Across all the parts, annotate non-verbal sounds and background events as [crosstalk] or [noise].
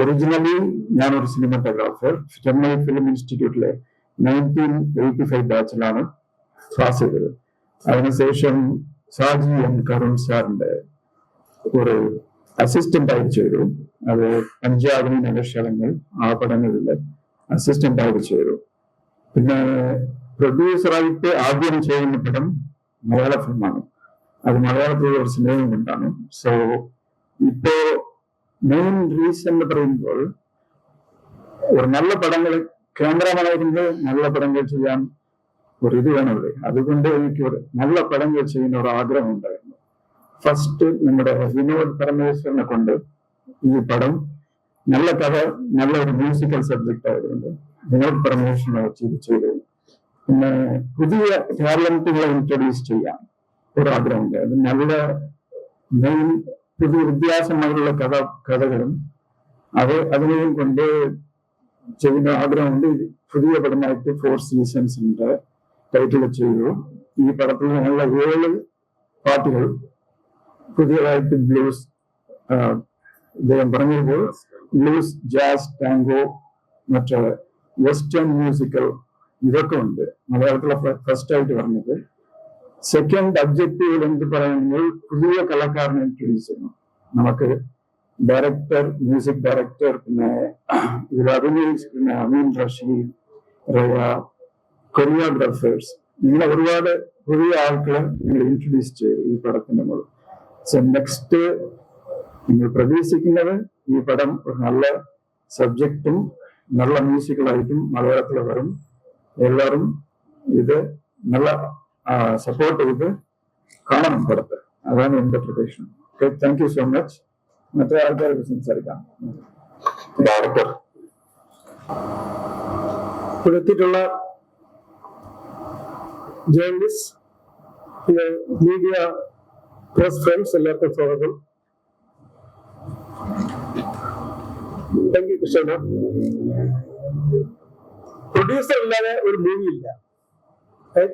Originally ഞാനൊരു cinematographer Chennai film ഇൻസ്റ്റിറ്റ്യൂട്ടിലെ nineteen eighty five ബാച്ചിലാണ് ക്ലാസ് ചെയ്തത്. അതിനുശേഷം സാജി എം കരുൺ സാറിന്റെ ഒരു അസിസ്റ്റന്റ് ആയി ചേരും. അത് പഞ്ചാബിനി നഗർശലങ്ങൾ ആ പടങ്ങളിലെ അസിസ്റ്റന്റ് ആയി ചെയ്തു പിന്നെ പ്രൊഡ്യൂസറായിട്ട് ആദ്യം ചെയ്യുന്ന പടം മലയാള ഫിലിമാണ് അത് മലയാളത്തിലുള്ള ഒരു സിനിമയും കൊണ്ടാണ്. സോ ഇപ്പോ മെയിൻ റീസൺ എന്ന് പറയുമ്പോൾ ഒരു നല്ല പടങ്ങൾ ക്യാമറമാനായിരുന്നു നല്ല പടങ്ങൾ ചെയ്യാൻ ഒരു ഇത് വേണമല്ലേ? അതുകൊണ്ട് എനിക്ക് ഒരു നല്ല പടങ്ങൾ ചെയ്യുന്ന ഒരു ആഗ്രഹം ഉണ്ടായിരുന്നു ഫസ്റ്റ് നമ്മുടെ വിനോദ് പരമേശ്വരനെ കൊണ്ട് ഈ പടം നല്ല കഥ നല്ല ഒരു മ്യൂസിക്കൽ സബ്ജക്റ്റ് ആയതുകൊണ്ട് വിനോദ് പരമേശ്വരനെ വെച്ച് ഇത് ചെയ്തു. പിന്നെ പുതിയ ടാലന്റുകളെ ഇൻട്രൊഡ്യൂസ് ചെയ്യാൻ ഒരു ആഗ്രഹമുണ്ട് അത് നല്ല മെയിൻ പുതിയ വ്യത്യാസമായിട്ടുള്ള കഥ കഥകളും അത് അതിനെയും കൊണ്ട് ചെയ്യുന്ന ആഗ്രഹമുണ്ട്. ഇത് പുതിയ പടമായിട്ട് ഫോർ സീസൺസിന്റെ ടൈറ്റിൽ ചെയ്തു. ഈ പടത്തിൽ നല്ല ഏഴ് പാട്ടുകൾ പുതിയതായിട്ട് ബ്ലൂസ് ഇദ്ദേഹം പറഞ്ഞപ്പോൾ ബ്ലൂസ് ജാസ് ടാങ്കോ മറ്റേ വെസ്റ്റേൺ മ്യൂസിക്കൽ ഇതൊക്കെ ഉണ്ട്. മലയാളത്തിലെ ഫസ്റ്റ് ആയിട്ട് പറഞ്ഞത്. സെക്കൻഡ് ഒബ്ജക്റ്റീവ് എന്ത് പറയുമ്പോൾ പുതിയ കലാകാരനെ ഇൻട്രൊഡ്യൂസ് ചെയ്യണം നമുക്ക് ഡയറക്ടർ മ്യൂസിക് ഡയറക്ടർ പിന്നെ ഇതിൽ അഭിനയിച്ച് പിന്നെ അമീൻ റഷീദ് റയ കൊറിയോഗ്രാഫേഴ്സ് ഇങ്ങനെ ഒരുപാട് പുതിയ ആൾക്കാരെ നിങ്ങൾ ഇൻട്രൊഡ്യൂസ് ചെയ്തു ഈ പടത്തിന്റെ മുകളിൽ. സോ നെക്സ്റ്റ് നിങ്ങൾ പ്രതീക്ഷിക്കുന്നത് ഈ പടം ഒരു നല്ല സബ്ജക്റ്റും നല്ല മ്യൂസിക്കലായിട്ടും മലയാളത്തിൽ വരും. എല്ലാവരും ഇത് നല്ല സപ്പോർട്ട് ചെയ്ത് കാണണം പടത്തെ അതാണ് എന്റെ പ്രതീക്ഷ. Okay thank you so much മറ്റേ ആൾക്കാർക്ക് സംസാരിക്കാം. ഡയറക്ടർ. ഇവിടെ എത്തിയിട്ടുള്ള ജേർണലിസ്റ്റ് പിന്നെ മീഡിയ പ്രസ് ഫ്രണ്ട്സ് എല്ലാവർക്കും സ്വാഗതം. താങ്ക് യു കൃഷ്ണ പ്രൊഡ്യൂസർ ഇല്ലാതെ ഒരു മൂവി ഇല്ല. Right?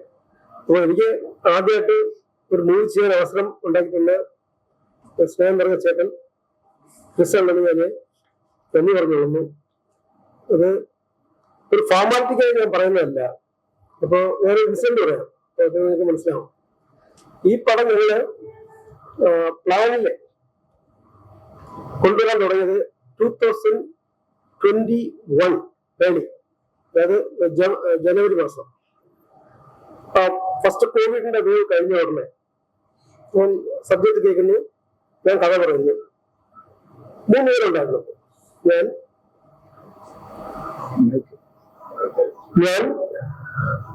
അപ്പൊ എനിക്ക് ആദ്യമായിട്ട് ഒരു മൂവ് ചെയ്യാൻ അവസരം ഉണ്ടാക്കിയിട്ടുള്ള സ്നേഹം പറഞ്ഞ ചേട്ടൻ മിസ്സുണ്ടെന്ന് ഞാൻ നന്ദി പറഞ്ഞോളുന്നു അത് ഒരു ഫോർമാലിറ്റിക്കായി ഞാൻ പറയുന്നതല്ല. അപ്പൊ വേറെ റിസൾട്ട് പറയാം. അത് നിങ്ങൾക്ക് മനസ്സിലാവും. ഈ പടം നിങ്ങൾ പ്ലാനിൽ കൊണ്ടുവരാൻ തുടങ്ങിയത് two thousand twenty one Veni അതായത് ജനുവരി മാസം. ഫസ്റ്റ് കോവിഡിന്റെ വ്യൂ കഴിഞ്ഞ ഉടനെ ഞാൻ സബ്ജക്ട് കേൾക്കുന്നു. ഞാൻ കഥ പറയുന്നു. മൂന്ന് പേരുണ്ടായിരുന്നു. ഞാൻ ഞാൻ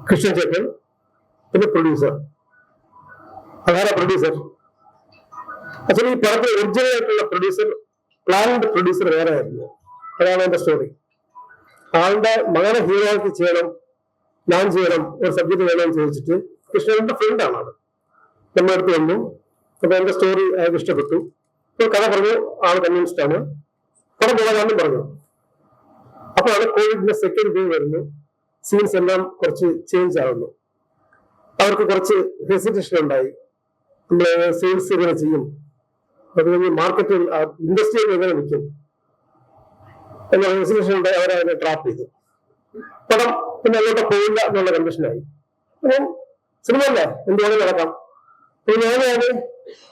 കൃഷ്ണൻ ചേട്ടൻ പിന്നെ പ്രൊഡ്യൂസർ അതാരാ പ്രൊഡ്യൂസർ അച്ഛൻ ഈ പടത്തിൽ ഒറിജിനൽ ആയിട്ടുള്ള പ്രൊഡ്യൂസർ പ്ലാൻഡ് പ്രൊഡ്യൂസർ വേറെ ആയിരുന്നു. അതാണ് എന്റെ സ്റ്റോറി ആളുടെ മകനെ ഹീറോയ്ക്ക് ചെയ്യണം ഞാൻ ചെയ്യണം ഒരു സബ്ജക്ട് വേണമെന്ന് ചോദിച്ചിട്ട് കൃഷ്ണന്റെ ഫ്രണ്ടാണ് അത് നമ്മുടെ അടുത്ത് വന്നു. അപ്പൊ എന്റെ സ്റ്റോറി അയാൾക്ക് ഇഷ്ടപ്പെട്ടു. ഇപ്പൊ കഥ പറഞ്ഞു ആൾ കൺവിൻസ്ഡ് ആണ്. പടം പോകാനും പറഞ്ഞു. അപ്പോഴാണ് കോവിഡിന്റെ സെക്കൻഡ് വേവ് വരുന്നു. സീൻസ് എല്ലാം കുറച്ച് ചേഞ്ച് ആവുന്നു. അവർക്ക് കുറച്ച് ഹെസിറ്റേഷൻ ഉണ്ടായി. നമ്മൾ സെയിൽസ് എങ്ങനെ ചെയ്യും. അത് കഴിഞ്ഞ് മാർക്കറ്റിൽ ഇൻഡസ്ട്രിയിൽ എങ്ങനെ നിൽക്കും? എന്ന ഹെസിറ്റേഷൻ ഉണ്ടായി അവരതിനെ ട്രാപ്പ് ചെയ്തു. പടം പിന്നെ അങ്ങോട്ട് പോയില്ല എന്നുള്ള കണ്ടീഷനായി അപ്പം സിനിമ അല്ലേ? എന്തുകൊണ്ട് നടക്കാം അപ്പൊ ഞാനാണ്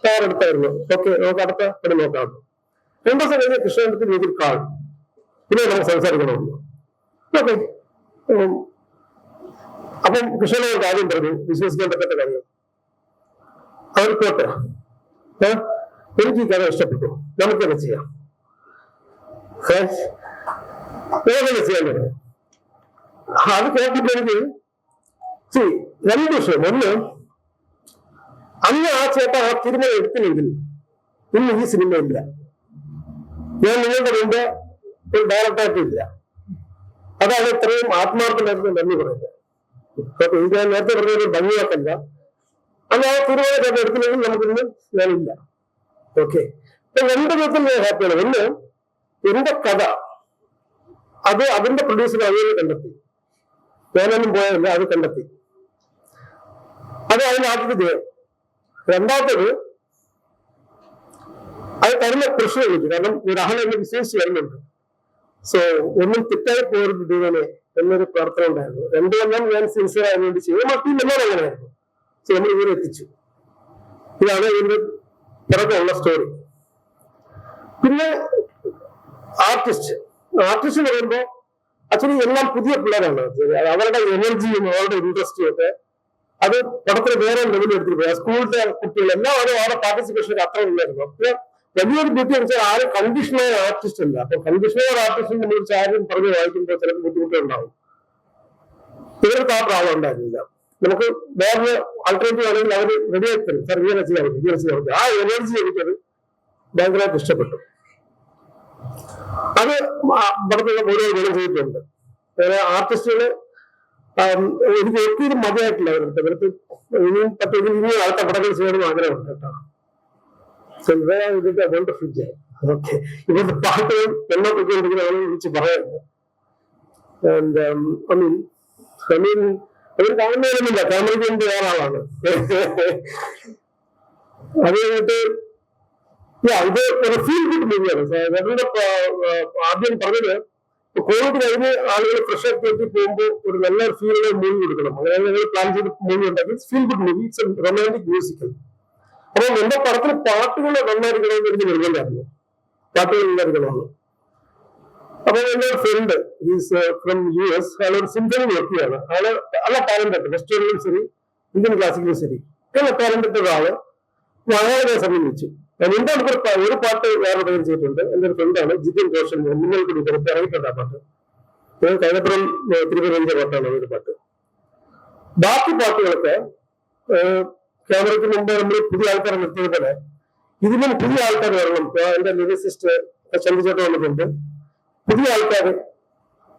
തയ്യാറെടുത്തായിരുന്നു ഓക്കെ നമുക്ക് അടുത്ത പടി നോക്കാം. രണ്ടു ദിവസം കഴിഞ്ഞ് കൃഷ്ണന്റെ രീതിയിൽ കാണും. പിന്നെ നമുക്ക് സംസാരിക്കണമെന്ന് ഓക്കെ. അപ്പം കൃഷ്ണനെ ഒരു കാര്യം പറഞ്ഞു വിശ്വസിക്കാൻ പറ്റാത്ത കാര്യം. അവർ പോട്ടെ? എനിക്ക് ഈ കഥ ഇഷ്ടപ്പെട്ടു. നമുക്കത് ചെയ്യാം. ഏ? നമുക്കത് ചെയ്യാൻ പറ്റും. അത് കേട്ടിട്ട് എനിക്ക് see, രണ്ട് വിഷയം. ഒന്ന് അന്ന് ആ ചേട്ടൻ ആ തീരുമാനം എടുത്തില്ലെങ്കിൽ ഇന്ന് ഈ സിനിമ ഇല്ല. ഞാൻ നിങ്ങളുടെ മുമ്പ് ഒരു ഡയറക്ടറായിട്ട് ഇല്ല. അതാണ് ഇത്രയും ആത്മാർത്ഥമായിരുന്നു നന്ദി പറയുന്നത്. ഞാൻ നേരത്തെ പറഞ്ഞ ഒരു ഭംഗിയാക്കല്ല അന്ന് ആ തീരുമാനം ചേട്ടൻ എടുത്തില്ലെങ്കിൽ നമുക്കിന്ന് ഞാനില്ല ഓക്കെ അപ്പൊ രണ്ട് വിധത്തിൽ ഞാൻ ഹാപ്പിയാണ് ഒന്ന് എന്റെ കഥ അത് അതിന്റെ പ്രൊഡ്യൂസർ അതുവരെ കണ്ടെത്തി. ഞാനൊന്നും പോയതല്ല അത് കണ്ടെത്തി. അത് അതിന് ആദ്യത്തെ ദൈവം. രണ്ടാമത്തത് അത് തരുന്ന പ്രശ്നം എനിക്ക് കാരണം അഹൽ എന്നെ വിശ്വസിച്ച് വരുന്നുണ്ട്. സോ ഒന്നും തെറ്റായി പോകരുത് ദൈവമേ എന്നൊരു പ്രാർത്ഥന ഉണ്ടായിരുന്നു. രണ്ടു കൊല്ലം ഞാൻ സിൻസിയർ ആയതുകൊണ്ട് ചെയ്തു. മറ്റു എല്ലാം അങ്ങനെയായിരുന്നു സോ നമ്മൾ ഇവരെ എത്തിച്ചു. ഇതാണ് ഇതിന്റെ പിറകെയുള്ള സ്റ്റോറി പിന്നെ ആർട്ടിസ്റ്റ് ആർട്ടിസ്റ്റ് എന്ന് പറയുമ്പോൾ ആക്ച്വലി എല്ലാം പുതിയ പിള്ളേരാണ്. അവരുടെ എനർജിയും അവരുടെ ഇൻട്രസ്റ്റും ഒക്കെ അത് പടത്തിന് വേറെ ലെവലിൽ എടുത്തിട്ട് പോയി സ്കൂളിലെ കുട്ടികൾ എല്ലാം അത് അവരുടെ പാർട്ടിസിപ്പേഷൻ അത്ര ഇല്ലായിരുന്നു. അപ്പൊ വലിയൊരു ബുദ്ധി വെച്ചാൽ ആരും കണ്ടീഷണായ ആർട്ടിസ്റ്റ് അല്ല. അപ്പൊ കണ്ടീഷണായ ആർട്ടിസ്റ്റ് നമ്മൾ ആരും പറഞ്ഞ് വായിക്കുമ്പോൾ ചിലപ്പോൾ ബുദ്ധിമുട്ടുണ്ടാവും. ഇവർക്ക് ആ പ്രാബ്ലം ഉണ്ടായിരുന്നില്ല. നമുക്ക് വേറെ ആൾട്ടർനേറ്റീവ് ആണെങ്കിൽ അവർ റെഡി ആക്കി തരും. സാർ ഇങ്ങനെ ചെയ്യാൻ പറ്റും ഇങ്ങനെ ചെയ്യാൻ പറ്റും. ആ എനർജി എനിക്കത് ഭയങ്കരമായിട്ട് ഇഷ്ടപ്പെട്ടു. അത് പടത്തിലുള്ള ഓരോ ഗുണം ചെയ്തിട്ടുണ്ട്. ആർട്ടിസ്റ്റുകൾ എനിക്ക് ഒത്തിരി മതിയായിട്ടില്ല അവരുടെ അവർക്ക് ഇനിയും പറ്റുമെങ്കിൽ ഇനിയും അടുത്ത പടങ്ങൾ ചെയ്യണമെന്ന് ആഗ്രഹമുണ്ട് കേട്ടോ. So there I okay. ഇവരുടെ പാട്ടുകളും എല്ലാം പൊയ്ക്കൊണ്ടിരിക്കുന്ന അവരെ വിളിച്ച് പറയുന്നത് ഐ മീൻ ഐ മീൻ അവർ കാണുന്നവരൊന്നുമില്ല. ഫാമിലിക്ക് വേണ്ടി [laughs] അത് കഴിഞ്ഞിട്ട് ഇത് ഒരു ഫീൽ ഗുഡ് മൂവിയാണ് ഞങ്ങളുടെ ആദ്യം പറഞ്ഞത് കോവിഡ് കഴിഞ്ഞ് ആളുകൾ ഫ്രഷ് ആക്കി പോകുമ്പോൾ ഒരു നല്ല ഫീലുള്ള മൂവി കൊടുക്കണം. അങ്ങനെ ഞങ്ങൾ പ്ലാൻ ചെയ്ത് മൂവി ഉണ്ടാക്കി feel good movie it's romantic musical അപ്പൊ എന്റെ പടത്തിൽ പാട്ടുകൾ നന്നായിരിക്കണമെന്ന് എനിക്ക് നിർബന്ധമായിരുന്നു. പാട്ടുകൾ നന്നായിരിക്കണമെന്ന്. അപ്പൊ എന്റെ friend is from U S അയാൾ ഒരു സിംഫണി വ്യക്തിയാണ് അയാൾ നല്ല ടാലന്റഡ് വെസ്റ്റേണിലും ശരി ഇന്ത്യൻ ക്ലാസിക്കലും ശരി നല്ല ടാലന്റഡ് ഒരാൾ അയാളെ സമീപിച്ചു ഞാൻ എന്റെ ഒരു ഒരു പാട്ട് വേറെ പേര് ചെയ്തിട്ടുണ്ട്. എന്റെ ഒരു ഫ്രണ്ടാണ് ജിതിൻ റോഷൻ. മിന്നൽ കൂടി പുറത്ത് ഇറങ്ങിയിട്ടുണ്ട് ആ പാട്ട്. ഞാൻ കൈതപ്പുറം തിരുവനന്തപുരം പാട്ടാണ് ഒരു പാട്ട്. ബാക്കി പാട്ടുകളൊക്കെ ക്യാമറയ്ക്ക് മുമ്പ് നമ്മൾ പുതിയ ആൾക്കാരെ നിർത്തിയത് പോലെ ഇതിലും പുതിയ ആൾക്കാർ വരണം. എന്റെ ലിറിസിസ്റ്റ് ചന്ദ്രചേട്ടൻ വന്നിട്ടുണ്ട്. പുതിയ ആൾക്കാർ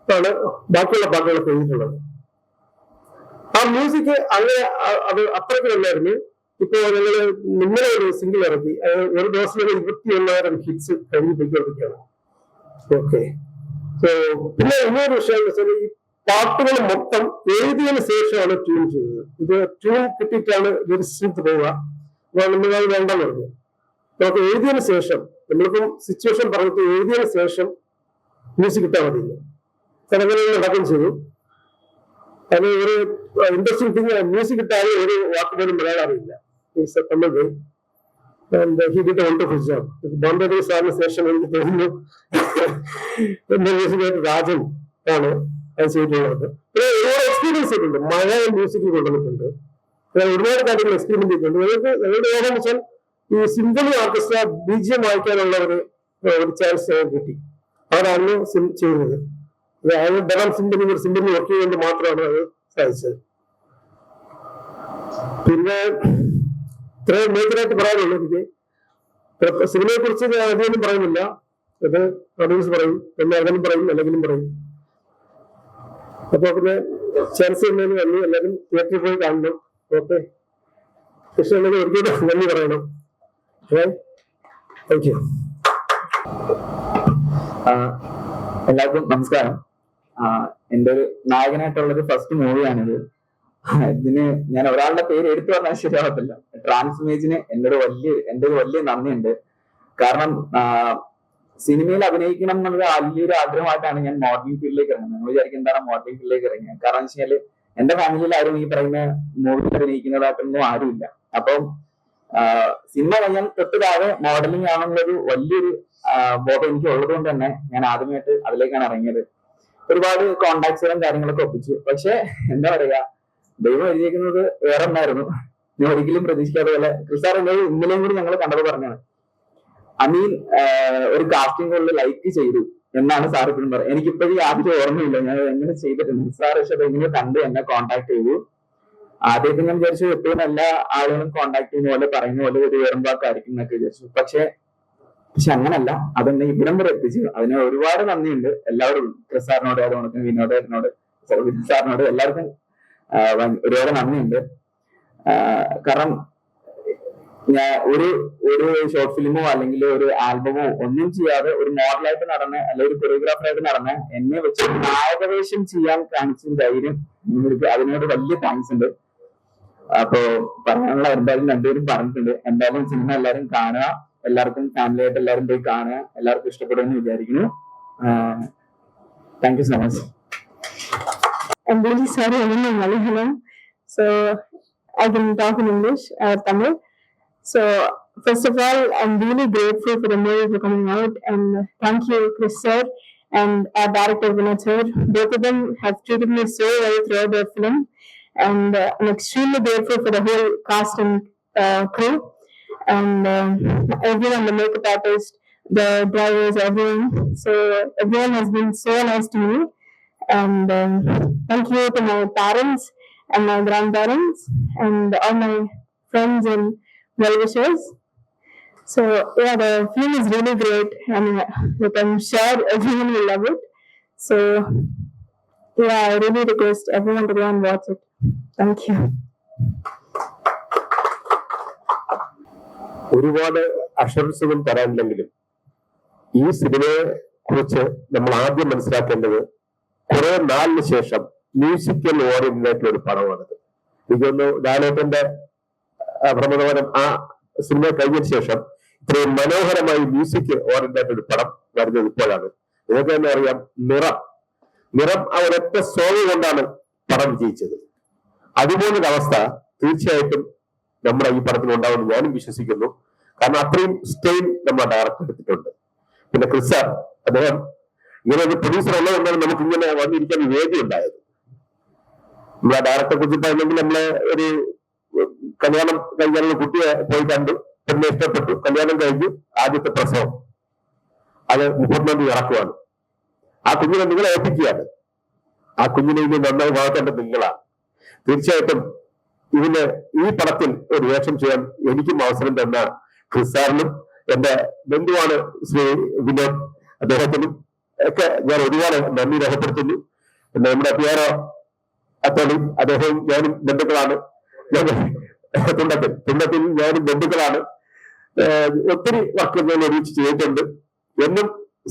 ആണ് ബാക്കിയുള്ള പാട്ടുകളൊക്കെ എഴുതിയിട്ടുള്ളത്. ആ മ്യൂസിക് അങ്ങനെ അത് അത്രയ്ക്ക് ഇപ്പൊ നിങ്ങൾ നിങ്ങളെ ഒരു സിംഗിൾ ഇറക്കി. ഒരു ദിവസം ഇരുപത്തി ഒന്നായിരം ഹിറ്റ്സ് കഴിഞ്ഞ് പോയിക്കൊണ്ടിരിക്കുകയാണ് ഓക്കെ സോ പിന്നെ ഇന്നൊരു വിഷയം വെച്ചാൽ ഈ പാട്ടുകൾ മൊത്തം എഴുതിയതിന് ശേഷമാണ് ട്യൂൺ ചെയ്തത്. ഇത് ട്യൂൺ കിട്ടിയിട്ടാണ് ലിറിക്സിലേക്ക് പോവുക. അപ്പൊ നമ്മൾ വേണ്ടെന്ന് പറഞ്ഞു. നമുക്ക് എഴുതിയതിന് ശേഷം നമ്മളിപ്പം സിറ്റുവേഷൻ പറഞ്ഞിട്ട് എഴുതിയതിന് ശേഷം മ്യൂസിക് ഇട്ടാൽ മതി സ്ഥലങ്ങളിൽ നടക്കുകയും ചെയ്തു. അത് ഒരു ഇൻട്രസ്റ്റിംഗ് തിങ് മ്യൂസിക് ഇട്ടാലും ഒരു വാക്കുപോലും മലയാളം അറിയില്ല. Tamil guy. And uh, he did a wonderful job. Bombay സാറിന് ശേഷം എനിക്ക് തോന്നുന്നു. രാജൻ ആണ് അത് ചെയ്തിട്ടുള്ളത് പിന്നെ ഒരുപാട് എക്സ്പീരിയൻസ് ചെയ്തിട്ടുണ്ട് മലയാളം മ്യൂസിക് കൊണ്ടുവന്നിട്ടുണ്ട്. ഒരുപാട് കാര്യങ്ങൾ എക്സ്പീരിമെന്റ് ചെയ്തിട്ടുണ്ട്. ഞങ്ങൾക്ക് ഞങ്ങളുടെ യോഗം വെച്ചാൽ ഈ സിംഫണി ഓർക്കസ്ട്ര ബീജിയം വായിക്കാനുള്ള ഒരു ഒരു ചാൻസ് കിട്ടി. അതാണ് ചെയ്യുന്നത്. അതായത് ഡബൽ സിംഫണി ഒരു സിംഫണി വർക്ക് ചെയ്തുകൊണ്ട് മാത്രമാണ് അത് സാധിച്ചത്. പിന്നെ ഇത്രയും മേജറായിട്ട് പറയാനുള്ളൂ എനിക്ക്. സിനിമയെ കുറിച്ച് ഞാൻ അധികമൊന്നും പറയുന്നില്ല. ഇത് ഓഡിയൻസ് പറയും എന്നെ അകലും പറയും അല്ലെങ്കിലും പറയും. അപ്പൊ പിന്നെ ചാൻസ് ഉണ്ടെന്ന് വന്നു എല്ലാവരും തിയേറ്ററിൽ പോയി കാണണം. ഓക്കെ? ഇഷ്ടമുണ്ടെങ്കിൽ ഒരിക്കലും നന്ദി പറയണം. താങ്ക് യു എല്ലാവർക്കും നമസ്കാരം. എന്റെ ഒരു നായകനായിട്ടുള്ളത് ഫസ്റ്റ് മൂവിയാണിത് ഇതിന് ഞാൻ ഒരാളുടെ പേര് എടുത്തു പറഞ്ഞാൽ ശരിയാവത്തില്ല. ട്രാൻസ്മേജിന് ഒരു വലിയ എന്റെ ഒരു വലിയ നന്ദിയുണ്ട്. കാരണം സിനിമയിൽ അഭിനയിക്കണം എന്നുള്ള വലിയൊരു ആഗ്രഹമായിട്ടാണ് ഞാൻ മോഡലിംഗ് ഫീൽഡിലേക്ക് ഇറങ്ങുന്നത്. നിങ്ങൾ വിചാരിക്കും എന്താണ് മോഡലിംഗ് ഫീൽഡിലേക്ക് ഇറങ്ങിയത്. കാരണം എന്ന് വെച്ചാൽ എന്റെ ഫാമിലിയിൽ ആരും ഈ പറയുന്ന മൂവിൽ അഭിനയിക്കുന്നതായിട്ടൊന്നും ആരുമില്ല. അപ്പം സിനിമ കഴിഞ്ഞാൽ തൊട്ട് താഴെ മോഡലിംഗ് ആണെന്നുള്ളൊരു വലിയൊരു ബോധം എനിക്ക് ഉള്ളത് കൊണ്ട് തന്നെ ഞാൻ ആദ്യമായിട്ട് അതിലേക്കാണ് ഇറങ്ങിയത്. ഒരുപാട് കോണ്ടാക്ട്സുകളും കാര്യങ്ങളൊക്കെ ഒപ്പിച്ചു. പക്ഷെ എന്താ പറയാ ദൈവം എഴുതിയിരിക്കുന്നത് വേറെ ഒന്നായിരുന്നു ഞാൻ ഒരിക്കലും പ്രതീക്ഷിക്കാതെ പോലെ. ക്രിസ്താർ എന്നോട് ഇന്നലെയും കൂടി ഞങ്ങൾ കണ്ടത് പറഞ്ഞാണ്. അമീൻ ഒരു കാസ്റ്റിംഗ് കോളിൽ ലൈക്ക് ചെയ്തു എന്നാണ് സാർ ഇപ്പോഴും പറയുന്നത് എനിക്കിപ്പോഴും ആദ്യം ഓർമ്മയില്ല. ഞാൻ എങ്ങനെ ചെയ്തിട്ടുണ്ട്. സാർ പക്ഷെ അത് എങ്ങനെ കണ്ട് എന്നെ കോണ്ടാക്ട് ചെയ്തു. ആദ്യമൊക്കെ ഞാൻ വിചാരിച്ചു എപ്പോഴും എല്ലാ ആളുകളും കോണ്ടാക്ട് ചെയ്യുന്ന പോലെ പറയുന്ന പോലെ ഒരു വേറെമ്പാക്കായിരിക്കും എന്നൊക്കെ വിചാരിച്ചു. പക്ഷെ പക്ഷെ അങ്ങനല്ല. അതെന്നെ ഇവിടം വരെ എത്തിച്ചു. അതിന് ഒരുപാട് നന്ദിയുണ്ട്. എല്ലാവരും ക്രിസ്സാറിനോട് സാറിനോട് അതുകൊണ്ട് വിനോദ് ഏട്ടനോട് സാറിനോട് എല്ലാവർക്കും ഒരുപാട് നന്ദിയുണ്ട്. കാരണം ഞാൻ ഒരു ഒരു ഷോർട്ട് ഫിലിമോ അല്ലെങ്കിൽ ഒരു ആൽബമോ ഒന്നും ചെയ്യാതെ ഒരു മോഡലായിട്ട് നടന്ന അല്ലെങ്കിൽ ഒരു കൊറിയോഗ്രാഫറായിട്ട് നടന്ന എന്നെ വെച്ച് നായകവേഷം ചെയ്യാൻ കാണിച്ച ധൈര്യം നിങ്ങൾക്ക് അതിനോട് വലിയ താങ്ക്സ് ഉണ്ട്. അപ്പോ പറയാനുള്ള എന്തായാലും രണ്ടുപേരും പറഞ്ഞിട്ടുണ്ട്. എന്തായാലും സിനിമ എല്ലാവരും കാണുക. എല്ലാവർക്കും ഫാമിലി ആയിട്ട് എല്ലാവരും പോയി കാണുക. എല്ലാവർക്കും ഇഷ്ടപ്പെടുമെന്ന് വിചാരിക്കുന്നു. Thank you so much I'm really sorry I don't know Malayalam. So I can talk in English or Tamil. So first of all, I'm really grateful for the movie for coming out and thank you, Chris sir and our director Vinod sir. Both of them have treated me so well throughout the film and uh, I'm extremely grateful for the whole cast and uh, crew and um, everyone, the makeup artist, the drivers, everyone. So everyone has been so nice to me and um, thank you to my parents and my grandparents and all my friends and well wishers. So yeah, the film is really great, and uh, like I'm sure everyone will love it. So yeah, I really request everyone to go and watch it. Thank you. ഒരുപാട് അഷൻസുകൾ തരാനില്ലെങ്കിലും ഈ സിനിമയെ കുറിച്ച് നമ്മൾ ആദ്യം മനസ്സിലാക്കേണ്ടത് കുറെ നാളിന് ശേഷം musical oriented ഒരു പടമാണിത് ഇതൊന്ന് ലാലേട്ടന്റെ ഭ്രമണവനം ആ സിനിമ കഴിഞ്ഞ ശേഷം ഇത്രയും മനോഹരമായി മ്യൂസിക് ഓറിയന്റഡ് ഒരു പടം വരുന്നത് ഇപ്പോഴാണ്. നിങ്ങൾക്ക് തന്നെ അറിയാം നിറം. നിറം ആ സോങ് കൊണ്ടാണ് പടം വിജയിച്ചത്. അതുപോലൊരു അവസ്ഥ തീർച്ചയായിട്ടും നമ്മുടെ ഈ പടത്തിൽ ഉണ്ടാവുമെന്ന് ഞാനും വിശ്വസിക്കുന്നു. കാരണം അത്രയും സ്റ്റൈൽ നമ്മൾ ഡയറക്ടർ എടുത്തിട്ടുണ്ട്. പിന്നെ ക്രിസ് അദ്ദേഹം ഇങ്ങനെ ഒരു പ്രൊഡ്യൂസർ ഉള്ളതുകൊണ്ടാണ് നമുക്ക് ഇങ്ങനെ വന്നിരിക്കാൻ വേദി ഉണ്ടായത്. നമ്മളെ ഡയറക്ടറെ കുറിച്ച് പറയുന്നെങ്കിൽ നമ്മളെ ഒരു കല്യാണം കഴിഞ്ഞാലുള്ള കുട്ടിയെ പോയി കണ്ടു പെണ്ണെ ഇഷ്ടപ്പെട്ടു. കല്യാണം കഴിഞ്ഞു ആദ്യത്തെ പ്രസവം. അത് മുഖ്യമന്ത്രി ഇറക്കുവാണ്. ആ കുഞ്ഞിനെ നിങ്ങളെ ഏൽപ്പിക്കുകയാണ്. ആ കുഞ്ഞിനെ ഇനി നന്നായി വളർത്തേണ്ടത് നിങ്ങളാണ്. തീർച്ചയായിട്ടും ഇതിന് ഈ പടത്തിൽ ഒരു വേഷം ചെയ്യാൻ എനിക്കും അവസരം തന്ന ക്രിസ് സാറിനും എന്റെ ബന്ധുവാണ് ശ്രീ വിനോദ് അദ്ദേഹത്തിനും ഒക്കെ ഞാൻ ഒരുപാട് നന്ദി രേഖപ്പെടുത്തുന്നു. നമ്മുടെ പി ആർ അത്തോളി അദ്ദേഹവും ഞാനും ബന്ധുക്കളാണ്. തുണ്ടത്തിൽ തുണ്ടത്തിൽ ഞാനും ബന്ധുക്കളാണ്. ഒത്തിരി വർക്ക് ഞാൻ ഒരുമിച്ച് ചെയ്തിട്ടുണ്ട്. എന്നും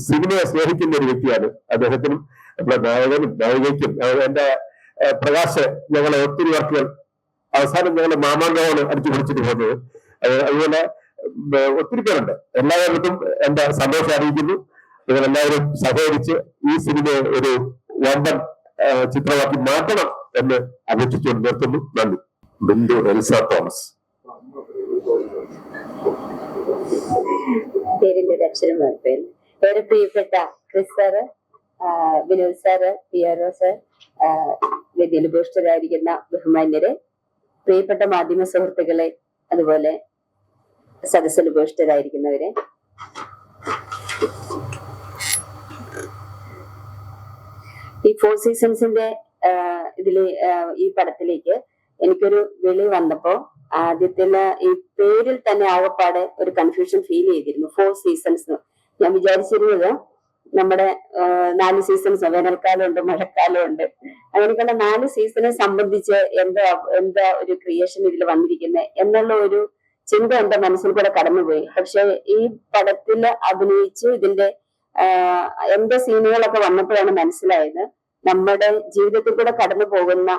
സിനിമയെ സ്നേഹിക്കുന്ന ഒരു വ്യക്തിയാണ് അദ്ദേഹത്തിനും നമ്മുടെ നായകനും നായികയ്ക്കും എന്റെ പ്രകാശ് ഞങ്ങളെ ഒത്തിരി വർക്കുകൾ അവസാനം ഞങ്ങൾ മാമാങ്കമാണ് അടിച്ചു പിടിച്ചിട്ട് പോകുന്നത്. അത് അതുപോലെ ഒത്തിരി പേരുണ്ട്. എല്ലാവർക്കും എന്റെ സന്തോഷം അറിയിക്കുന്നു. നിങ്ങൾ എല്ലാവരും സഹകരിച്ച് ഈ സിനിമ ഒരു വമ്പൻ ചിത്രമാക്കി മാറ്റണം എന്ന് അപേക്ഷിച്ചുകൊണ്ട് നിർത്തുന്നു. നന്ദി. ബിന്ദു എൽസ തോമസ്. പേരിന്റെ അക്ഷരം വാർത്തയിൽ ഏറെ പ്രിയപ്പെട്ട Chris sir Vinod sir P sir വേദിയിൽ ഉപേക്ഷിതരായിരിക്കുന്ന ബഹുമാന്യരെ പ്രിയപ്പെട്ട മാധ്യമ സുഹൃത്തുക്കളെ അതുപോലെ സദസ്സിൽ ഉപേക്ഷിതരായിരിക്കുന്നവരെ ഈ ഫോർ സീസൺസിന്റെ ഇതിൽ ഈ പടത്തിലേക്ക് എനിക്കൊരു വിളി വന്നപ്പോ ആദ്യത്തിൽ ഈ പേരിൽ തന്നെ ആകപ്പാടെ ഒരു കൺഫ്യൂഷൻ ഫീൽ ചെയ്തിരുന്നു. ഫോർ സീസൺസ് ഞാൻ വിചാരിച്ചിരുന്നത് നമ്മുടെ നാല് സീസൺസ് വേനൽക്കാലം ഉണ്ട് മഴക്കാലം ഉണ്ട്. അങ്ങനെയൊക്കെയുള്ള നാല് സീസണെ സംബന്ധിച്ച് എന്താ എന്താ ഒരു ക്രിയേഷൻ ഇതിൽ വന്നിരിക്കുന്നത് എന്നുള്ള ഒരു ചിന്ത എന്റെ മനസ്സിൽ കൂടെ കടന്നുപോയി. പക്ഷെ ഈ പടത്തിൽ അഭിനയിച്ച് ഇതിന്റെ എന്റെ സീനുകളൊക്കെ വന്നപ്പോഴാണ് മനസ്സിലായത് നമ്മുടെ ജീവിതത്തിൽ കൂടെ കടന്നു പോകുന്ന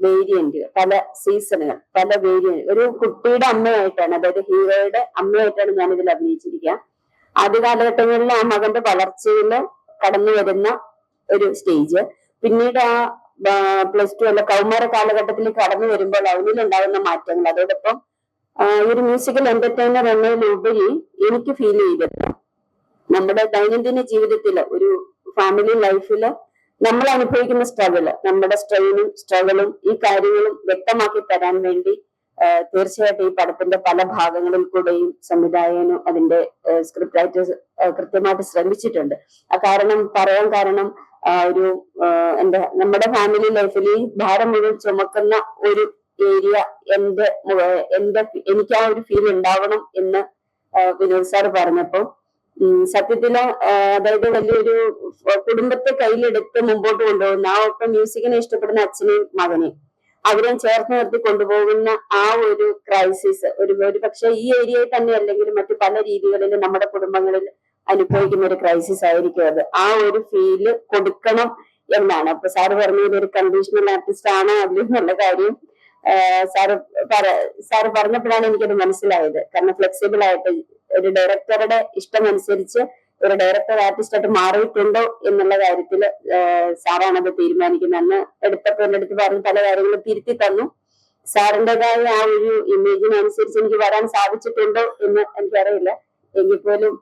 വേരിയന്റുകൾ പല സീസണുകൾ പല വേരിയന്റ് ഒരു കുട്ടിയുടെ അമ്മയായിട്ടാണ് അതായത് ഹീറോയുടെ അമ്മയായിട്ടാണ് ഞാൻ ഇതിൽ അഭിനയിച്ചിരിക്കുക. ആദ്യ കാലഘട്ടങ്ങളിൽ ആ മകന്റെ വളർച്ചയിൽ കടന്നു വരുന്ന ഒരു സ്റ്റേജ് പിന്നീട് ആ പ്ലസ് ടു അല്ല കൗമാര കാലഘട്ടത്തിൽ കടന്നു വരുമ്പോൾ അവനിൽ ഉണ്ടാകുന്ന മാറ്റങ്ങൾ. അതോടൊപ്പം ഒരു മ്യൂസിക്കൽ എന്റർടൈനർ എന്നതിലുപരി എനിക്ക് ഫീൽ ചെയ്തത് നമ്മുടെ ദൈനംദിന ജീവിതത്തിൽ ഒരു ഫാമിലി ലൈഫിൽ നമ്മൾ അനുഭവിക്കുന്ന സ്ട്രഗിൾ നമ്മുടെ സ്ട്രെയിനും സ്ട്രഗിളും ഈ കാര്യങ്ങളും വ്യക്തമാക്കി തരാൻ വേണ്ടി തീർച്ചയായിട്ടും ഈ പടത്തിന്റെ പല ഭാഗങ്ങളിൽ കൂടെയും സംവിധായകനും അതിന്റെ സ്ക്രിപ്റ്റ് റൈറ്റേഴ്സ് കൃത്യമായിട്ട് ശ്രമിച്ചിട്ടുണ്ട്. ആ കാരണം പറയാൻ കാരണം ഒരു എന്താ നമ്മുടെ ഫാമിലി ലൈഫിൽ ഈ ഭാരം മുഴുവൻ ചുമക്കുന്ന ഒരു ഏരിയ എന്റെ എന്റെ എനിക്ക് ആ ഒരു ഫീൽ ഉണ്ടാവണം എന്ന് വിനോദ് സാർ പറഞ്ഞപ്പോ ഉം, സത്യത്തിൽ അതായത് വലിയൊരു കുടുംബത്തെ കയ്യിലെടുത്ത് മുമ്പോട്ട് കൊണ്ടുപോകുന്ന ആ ഒപ്പം മ്യൂസിക്കിനെ ഇഷ്ടപ്പെടുന്ന അച്ഛനെയും മകനെയും അവരെ ചേർത്ത് നിർത്തി കൊണ്ടുപോകുന്ന ആ ഒരു ക്രൈസിസ് ഒരു ഒരു പക്ഷെ ഈ ഏരിയയിൽ തന്നെ അല്ലെങ്കിൽ മറ്റു പല രീതികളിൽ നമ്മുടെ കുടുംബങ്ങളിൽ അനുഭവിക്കുന്ന ഒരു ക്രൈസിസ് ആയിരിക്കും അത്. ആ ഒരു ഫീൽ കൊടുക്കണം എന്നാണ്. അപ്പൊ സാറ് പറഞ്ഞത് ഒരു കണ്ടീഷണൽ ആർട്ടിസ്റ്റ് ആണോ അല്ലെന്നുള്ള കാര്യം സാറ് സാറ് പറഞ്ഞപ്പോഴാണ് എനിക്കത് മനസ്സിലായത്. കാരണം ഫ്ലെക്സിബിൾ ആയിട്ട് ഒരു ഡയറക്ടറുടെ ഇഷ്ടമനുസരിച്ച് ഒരു ഡയറക്ടർ ആർട്ടിസ്റ്റായിട്ട് മാറിയിട്ടുണ്ടോ എന്നുള്ള കാര്യത്തിൽ സാറാണ് അത് തീരുമാനിക്കുന്നത് അന്ന് എടുത്തപ്പോൾ അടുത്ത് പറഞ്ഞ് പല കാര്യങ്ങളും തിരുത്തി തന്നു. സാറിന്റെതായ ആ ഒരു ഇമേജിനനുസരിച്ച് എനിക്ക് വരാൻ സാധിച്ചിട്ടുണ്ടോ എന്ന് എനിക്കറിയില്ല. എങ്കിൽ പോലും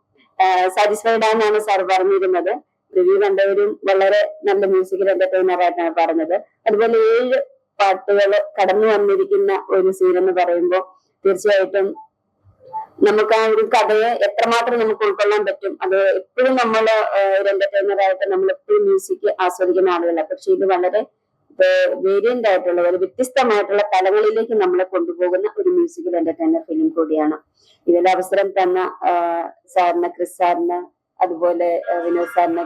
സാറ്റിസ്ഫൈഡ് ആണെന്നാണ് സാർ പറഞ്ഞിരുന്നത്. റിവ്യൂ കണ്ടവരും വളരെ നല്ല മ്യൂസിക്കൽ എന്റർടൈനർ ആയിട്ടാണ് പറഞ്ഞത്. അതുപോലെ ഏഴ് പാട്ടുകൾ കടന്നു വന്നിരിക്കുന്ന ഒരു സീൻ എന്ന് പറയുമ്പോൾ തീർച്ചയായിട്ടും നമുക്ക് ആ ഒരു കഥയെ എത്രമാത്രം നമുക്ക് ഉൾക്കൊള്ളാൻ പറ്റും. അത് എപ്പോഴും നമ്മൾ ഒരു എന്റർടൈനർ ആയിട്ട് നമ്മൾ എപ്പോഴും മ്യൂസിക് ആസ്വദിക്കുന്ന ആളുകളാണ് പക്ഷെ ഇത് വളരെ വേരിയന്റ് ആയിട്ടുള്ള ഒരു വ്യത്യസ്തമായിട്ടുള്ള തലങ്ങളിലേക്ക് നമ്മളെ കൊണ്ടുപോകുന്ന ഒരു മ്യൂസിക്കൽ എന്റർടൈനർ ഫിലിം കൂടിയാണ്. ഇതിന്റെ അവസരം തന്ന സാറിന് ക്രിസ് സാറിന് അതുപോലെ വിനോദ് സാറിന്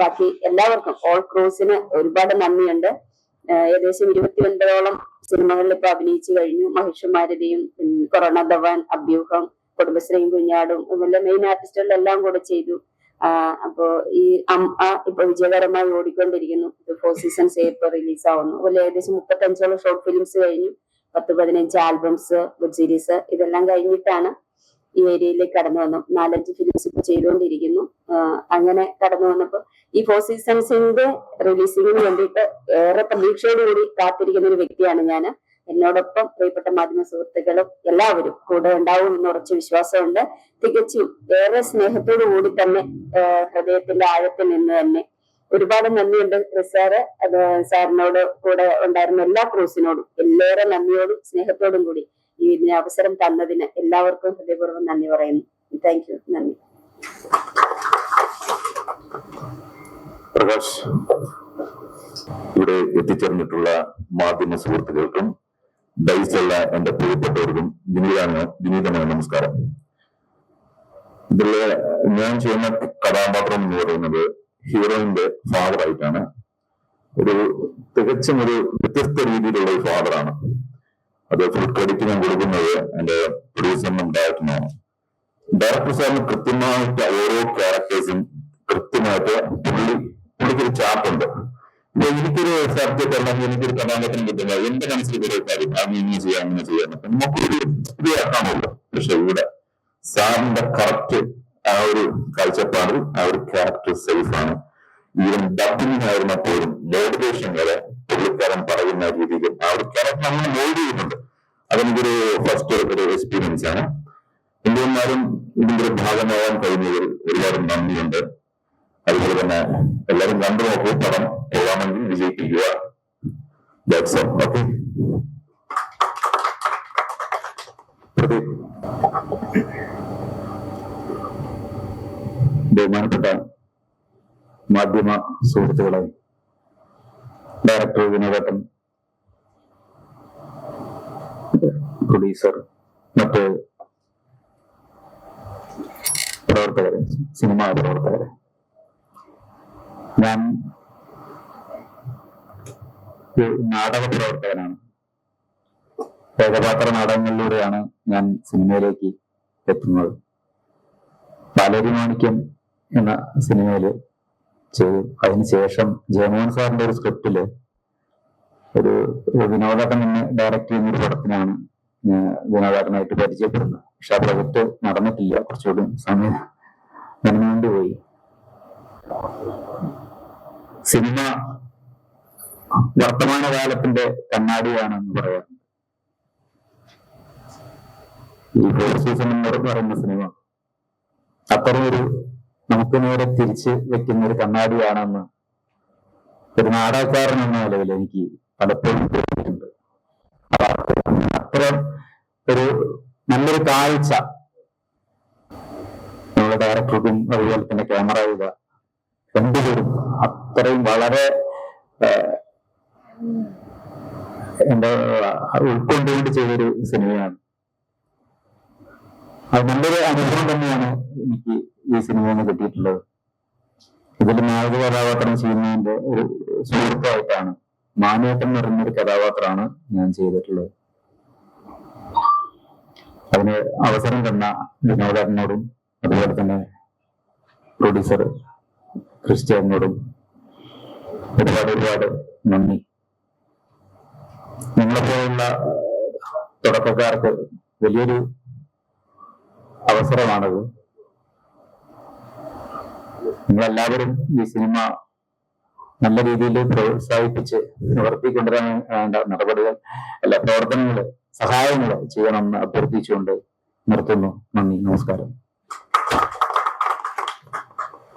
ബാക്കി എല്ലാവർക്കും ഓൾ ക്രൂസിന് ഒരുപാട് നന്ദിയുണ്ട്. ആഹ് ഇരുപത്തി ഒൻപതോളം സിനിമകളിൽ ഇപ്പൊ അഭിനയിച്ചു കഴിഞ്ഞു. മഹിഷുമാരുടെയും കൊറോണ ധവാൻ അഭ്യൂഹം കുടുംബശ്രീയും കുഞ്ഞാടും ഇതെല്ലാം മെയിൻ ആർട്ടിസ്റ്റുകളെല്ലാം കൂടെ ചെയ്തു. അപ്പോ ഈ അമ്മ ഇപ്പൊ വിജയകരമായി ഓടിക്കൊണ്ടിരിക്കുന്നു. ഫോർ സീസൺസ് ഇപ്പൊ റിലീസ് ആവുന്നു. അതുപോലെ ഏകദേശം മുപ്പത്തഞ്ചോളം ഷോർട്ട് ഫിലിംസ് കഴിഞ്ഞു. പത്ത് പതിനഞ്ച് ആൽബംസ് വെബ് സീരീസ് ഇതെല്ലാം കഴിഞ്ഞിട്ടാണ് ഈ ഏരിയയിലേക്ക് കടന്നു വന്നു. നാലഞ്ച് ഫിലിംസ് ഇപ്പൊ ചെയ്തുകൊണ്ടിരിക്കുന്നു. അങ്ങനെ കടന്നു വന്നപ്പോ ഈ ഫോർ സീസൺസിന്റെ റിലീസിങ്ങിന് വേണ്ടിയിട്ട് ഏറെ പ്രതീക്ഷയോടുകൂടി കാത്തിരിക്കുന്ന ഒരു വ്യക്തിയാണ് ഞാൻ എന്നോടൊപ്പം പ്രിയപ്പെട്ട മാധ്യമ സുഹൃത്തുക്കളും എല്ലാവരും കൂടെ ഉണ്ടാവും എന്ന് ഉറച്ച വിശ്വാസമുണ്ട്. തികച്ചും ഏറെ സ്നേഹത്തോടു കൂടി തന്നെ ഹൃദയത്തിന്റെ ആഴത്തിൽ നിന്ന് തന്നെ ഒരുപാട് നന്ദിയുണ്ട് സാറ് സാറിനോട് കൂടെ ഉണ്ടായിരുന്ന എല്ലാ ക്രൂസിനോടും എല്ലാവരും നന്ദിയോടും സ്നേഹത്തോടും കൂടി ഈ അവസരം തന്നതിന് എല്ലാവർക്കും ഹൃദയപൂർവം നന്ദി പറയുന്നു. താങ്ക് യു നന്ദി. പ്രകാശ് ഇവിടെ എത്തിച്ചേർന്നിട്ടുള്ള മാധ്യമ സുഹൃത്തുക്കൾക്കും ഡൈസല്ല എന്റെ പ്രിയപ്പെട്ടവർക്കും വിനീതാണ് വിനീതമായ നമസ്കാരം. ഇതിലെ ഞാൻ ചെയ്യുന്ന കഥാപാത്രം എന്ന് പറയുന്നത് ഹീറോയിന്റെ ഫാദർ ആയിട്ടാണ് ഒരു തികച്ചും ഒരു വ്യത്യസ്ത രീതിയിലുള്ള ഒരു ഫാദറാണ്. അത് ഫുഡ് ക്രെഡിറ്റ് ഞാൻ കൊടുക്കുന്നത് എന്റെ പ്രൊഡ്യൂസറിനും ഡയറക്ടറിനുമാണ് ഡയറക്ടർ സാറിന് കൃത്യമായിട്ട് ഓരോ ക്യാരക്ടേഴ്സും കൃത്യമായിട്ട് പുള്ളി പുള്ളിക്കൊരു ചാർട്ടുണ്ട് എനിക്കൊരു സബ്ജക്ട് അല്ലെങ്കിൽ എനിക്കൊരു കഥാപാത്രം കിട്ടുന്നത് എന്റെ മനസ്സിൽ കുറെ കാര്യം അത് ഇങ്ങനെ ചെയ്യാം അങ്ങനെ ചെയ്യാം. നമുക്കൊരു ഇത് പക്ഷെ ഇവിടെ സാറിന്റെ കറക്റ്റ് ആ ഒരു കാഴ്ചപ്പാടിൽ ആ ഒരു ക്യാരക്ടർ സേഫ് ആണ്. ഈവൻ ഡബിംഗ് ആയിരുന്നപ്പോഴും മോട്ടിവേഷൻ വരെ പുള്ളിക്കാരൻ പറയുന്ന രീതിയിൽ ആ ഒരു ക്യാരക്ടർ നമ്മൾ മോൾഡ് ചെയ്യുന്നുണ്ട്. അതെനിക്കൊരു ഫസ്റ്റ് ഒരു എക്സ്പീരിയൻസ് ആണ്. ഇന്ത്യന്മാരും ഇതിന്റെ ഒരു ഭാഗമാകാൻ കഴിഞ്ഞതിൽ ഒരുപാട് നന്ദിയുണ്ട്. അതുപോലെ തന്നെ എല്ലാവരും കണ്ടു നോക്കൂ പടം. പോകാമെങ്കിൽ വിജയിപ്പിക്കുക. ദാറ്റ്സ് ഓക്കെ ബഹുമാനപ്പെട്ട മാധ്യമ സുഹൃത്തുക്കളെ ഡയറക്ടർ വിനോദട്ടൻ പ്രൊഡ്യൂസർ മറ്റ് പ്രവർത്തകരെ സിനിമാ പ്രവർത്തകരെ. ഞാൻ നാടക പ്രവർത്തകനാണ്. ഏകപാത്ര നാടകങ്ങളിലൂടെയാണ് ഞാൻ സിനിമയിലേക്ക് എത്തുന്നത്. പാലരി മാണിക്യം എന്ന സിനിമയിൽ ചെയ്തു അതിനുശേഷം ജയമോഹൻ സാറിന്റെ ഒരു സ്ക്രിപ്റ്റിൽ ഒരു വിനോദാട്ടൻ എന്ന് ഡയറക്റ്റ് ചെയ്യുന്ന ഒരു പടത്തിനാണ് വിനോദാട്ടനായിട്ട് പരിചയപ്പെടുന്നത്. പക്ഷെ ആ പ്രൊജക്ട് നടന്നിട്ടില്ല. കുറച്ചുകൂടി സമയം നന്മേണ്ടി പോയി. സിനിമ വർത്തമാനകാലത്തിന്റെ കണ്ണാടിയാണെന്ന് പറയാം ഈ ഫോർ സീസൺ എന്ന് പറയുന്ന സിനിമ അത്തരം ഒരു നമുക്ക് നേരെ തിരിച്ച് വെക്കുന്ന ഒരു കണ്ണാടിയാണെന്ന് ഒരു നാടകക്കാരൻ എന്ന നിലയിൽ എനിക്ക് പലപ്പോഴും തോന്നിയിട്ടുണ്ട്. അപ്പുറം ഒരു നല്ലൊരു കാഴ്ച നമ്മുടെ ഡയറക്ടർക്കും അതുപോലെ തന്നെ ക്യാമറ ചെയ്ത രണ്ടുപേരും അത്രയും വളരെ എന്താ ഉൾക്കൊണ്ടുകൊണ്ട് ചെയ്തൊരു സിനിമയാണ്. അത് നല്ലൊരു അനുഭവം തന്നെയാണ് എനിക്ക് ഈ നിന്ന് കിട്ടിയിട്ടുള്ളത് ഇതിൽ നായക കഥാപാത്രം ചെയ്യുന്നതിന്റെ ഒരു സുഹൃത്തായിട്ടാണ് മാനേട്ടൻ എന്ന് പറയുന്നൊരു കഥാപാത്രമാണ് ഞാൻ ചെയ്തിട്ടുള്ളത്. അതിന് അവസരം തന്ന വിനോദനോടും അതുപോലെ തന്നെ പ്രൊഡ്യൂസർ ക്രിസ്ത്യാനോടും ഒരുപാട് ഒരുപാട് നന്ദി. നിങ്ങളെപ്പോലുള്ള തുടക്കക്കാർക്ക് വലിയൊരു അവസരമാണത്. നിങ്ങളെല്ലാവരും ഈ സിനിമ നല്ല രീതിയിൽ പ്രോത്സാഹിപ്പിച്ച് നിവർത്തിക്കൊണ്ടുവരാൻ നടപടികൾ അല്ല പ്രവർത്തനങ്ങൾ സഹായങ്ങൾ ചെയ്യണമെന്ന് അഭ്യർത്ഥിച്ചുകൊണ്ട് നിർത്തുന്നു. നന്ദി. നമസ്കാരം.